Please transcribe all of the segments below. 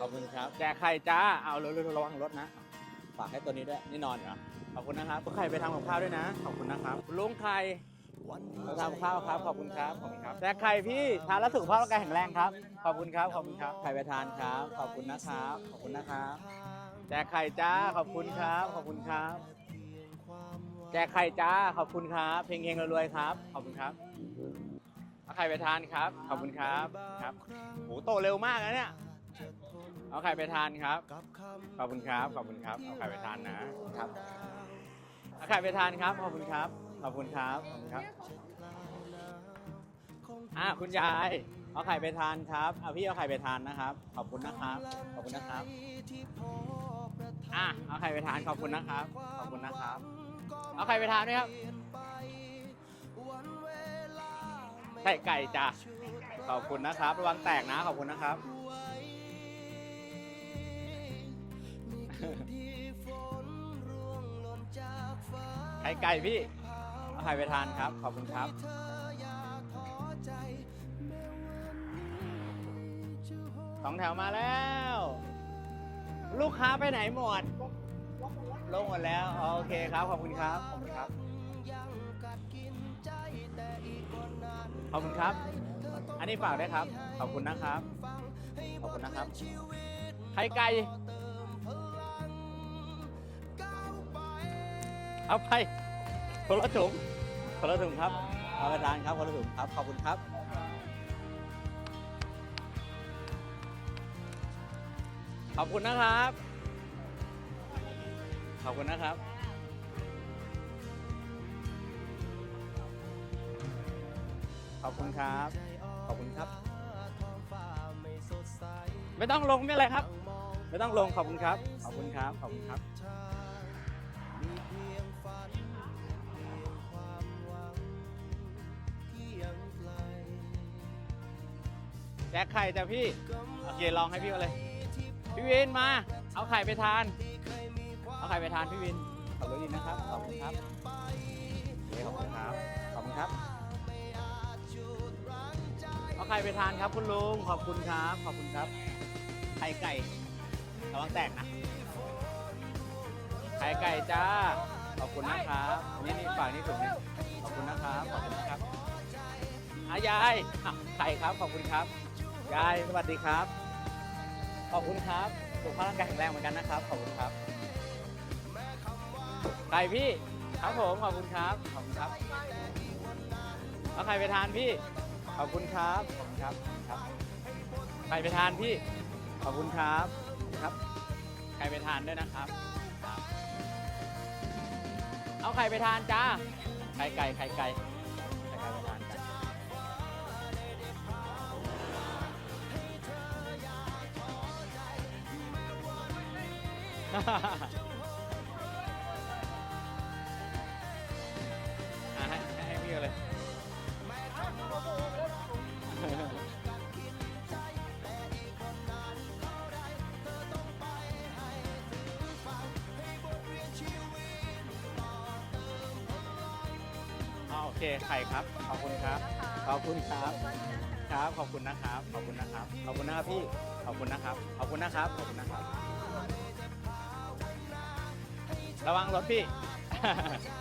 ขอบคุณครับ แจกไข่จ้า เอาเร็วๆระวังรถนะ ฝากให้ตัวนี้ด้วย นี่นอนเหรอ ขอบคุณนะครับไข่ไปทำกับข้าวด้วยนะ ขอบคุณนะครับคุณลุงไข่ทำข้าวครับ ขอบคุณครับ ขอบคุณครับ แจกไข่พี่ ทานแล้วสุขภาพร่างกายแข็งแรงครับ ขอบคุณครับ ขอบคุณครับ ไข่ไปทานครับ ขอบคุณนะครับ ขอบคุณนะครับ แจกไข่จ้า ขอบคุณครับ ขอบคุณครับ แจกไข่จ้า ขอบคุณครับ เพลงเฮงรวยๆครับ ขอบคุณครับเอาไข่ไปทานครับ ขอบคุณครับ ครับโหโตเร็วมากนะเนี่ย เอาไข่ไปทานครับ ขอบคุณครับ ขอบคุณครับ เอาไข่ไปทานนะครับ เอาไข่ไปทานครับ ขอบคุณครับ ขอบคุณครับ ขอบคุณครับ อ่าคุณยาย เอาไข่ไปทานครับ เอาพี่เอาไข่ไปทานนะครับ ขอบคุณนะครับ ขอบคุณนะครับ อะเอาไข่ไปทานขอบคุณนะครับ ขอบคุณนะครับ เอาไข่ไปทานไหมครับไข่ไก่จ้ะขอบคุณนะครับ ระวังแตกนะ ขอบคุณนะครับ ไข่ไก่พี่เอาไข่ไปทานครับ ขอบคุณครับสองแถวมาแล้ว ลูกค้าไปไหนหมดลงหมดแล้วโอเคครับขอบคุณครับขอบคุณครับขอบคุณครับ อันนี้ฝากได้วยครับ ขอบคุณนะครับ ขอบคุณนะครับ ไข่ไก่เอาไป คนละถุงคนละถุงครับเอาไปทานครับคนละถุงครับ ขอบคุณครับ ขอบคุณนะครับ ขอบคุณนะครับ ขอบคุณครับ ขอบคุณครับ ไม่ต้องลงไม่เป็นไรครับ ไม่ต้องลงขอบคุณครับ ขอบคุณครับ ขอบคุณครับ แจกไข่จ้ะพี่โอเคลองให้พี่เอาเลย พี่วินมา เอาไข่ไปทาน เอาไข่ไปทานพี่วินขอบคุณดีนะครับขอบคุณครับโอเคขอบคุณครับขอบคุณครับ เอาไข่ไปทานครับคุณลุงขอบคุณครับ ขอบคุณครับ ไข่ไก่ระวังแตกนะไข่ไก่จ้าขอบคุณนะครับนี่นี่ฝากนี่ถุงนี่ขอบคุณนะครับขอบคุณนะครับอายายอะไข่ครับขอบคุณครับ ยายสวัสดีครับ ขอบคุณครับสุขภาพร่างกายแข็งแรงเหมือนกันนะครับ ขอบคุณครับไข่พี่ ครับผมขอบคุณครับ ขอบคุณครับเอาไข่ไปทานพี่ ขอบคุณครับ ขอบคุณครับครับไข่ไปทานพี่ ขอบคุณครับครับไข่ไปทานด้วยนะครับครับ เอาไข่ไปทานจ้า ไข่ไก่ไข่ไก่ไข่ไก่ไปทาน อะให้ให้พี่เอาเลยอ๋อโอเคไข่ครับ ขอบคุณครับ ขอบคุณครับ ครับ ขอบคุณนะครับ ขอบคุณนะครับ ขอบคุณนะครับพี่ ขอบคุณนะครับ ขอบคุณนะครับ ขอบคุณนะครับ ระวังรถพี่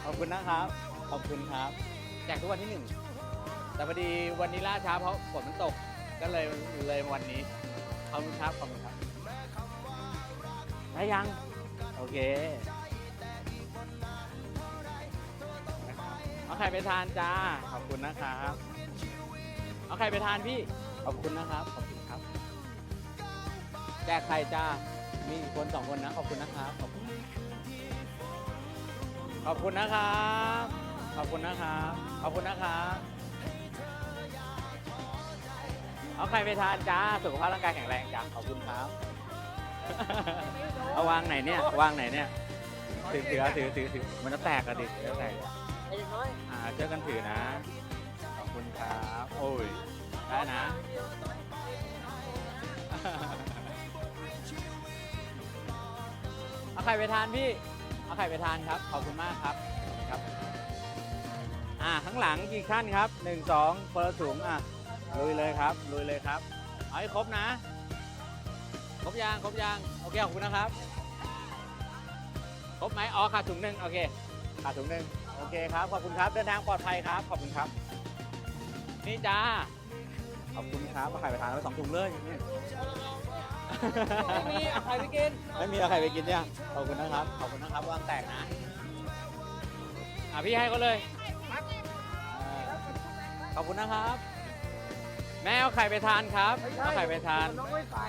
ขอบคุณนะครับ ขอบคุณครับ แจกทุกวันที่หนึ่ง แต่พอดีวันนี้ล่าช้าเพราะฝนมันตก ก็เลยเลยวันนี้ ขอบคุณครับ ขอบคุณครับได้ยัง โอเคเอาไข่ไปทานจ้า ขอบคุณนะครับ เอาไข่ไปทานพี่ ขอบคุณนะครับ ขอบคุณครับ แจกไข่จ้า มีอีกคนสองคนนะ ขอบคุณนะครับ ขอบคุณ ขอบคุณนะครับ ขอบคุณนะครับ ขอบคุณนะครับเอาไข่ไปทานจ้า สุขภาพร่างกายแข็งแรงจ้าขอบคุณครับ เอาวางไหนเนี่ยวางไหนเนี่ย ถือถือถือถือถือมันจะแตกอะดิเดี๋ยวแตกไอ้น้อยอ่าเจอกันถือนะ ขอบคุณครับ โอ้ย ได้นะ เอาไข่ไปทานพี่ เอาไข่ไปทานครับ ขอบคุณมากครับครับ อ่าข้างหลังกี่ขั้นครับหนึ่งสองคนละถุงอะลุยเลยครับลุยเลยครับเอาให้ครบนะ ครบยางครบยางโอเคขอบคุณนะครับ ครบไหมอ๋อขาดถุงหนึ่งโอเคขาดถุงหนึ่งโอเคครับขอบคุณครับเดินทางปลอดภัยครับ ขอบคุณครับ นี่จ้าขอบคุณครับมาไข่ไปทานไปสองถุงเลยนี่ ไม่มีเอาใครไปกิน ไม่มีอะไรไปกินเนี่ยขอบคุณนะครับ ขอบคุณนะครับวางแตกนะอะพี่ให้เขาเลยอ่าขอบคุณนะครับ แม่เอาไข่ไปทานครับเอาไข่ไปทาน น้องไม่ใส่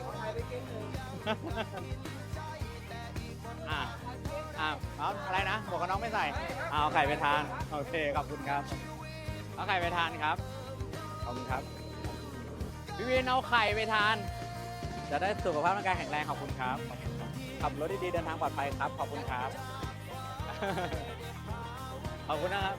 เอาใครไปกินหนึ่งอะอะเอาอะไรนะบอกกับน้องไม่ใส่เอาไข่ไปทาน โอเค ขอบคุณครับ เอาไข่ไปทานครับ ขอบคุณครับ พี่วินเอาไข่ไปทาน จะได้สุขภาพร่างกายแข็งแรงขอบคุณครับ ขับรถดีๆเดินทางปลอดภัยครับ ขอบคุณครับ ขอบคุณนะครับ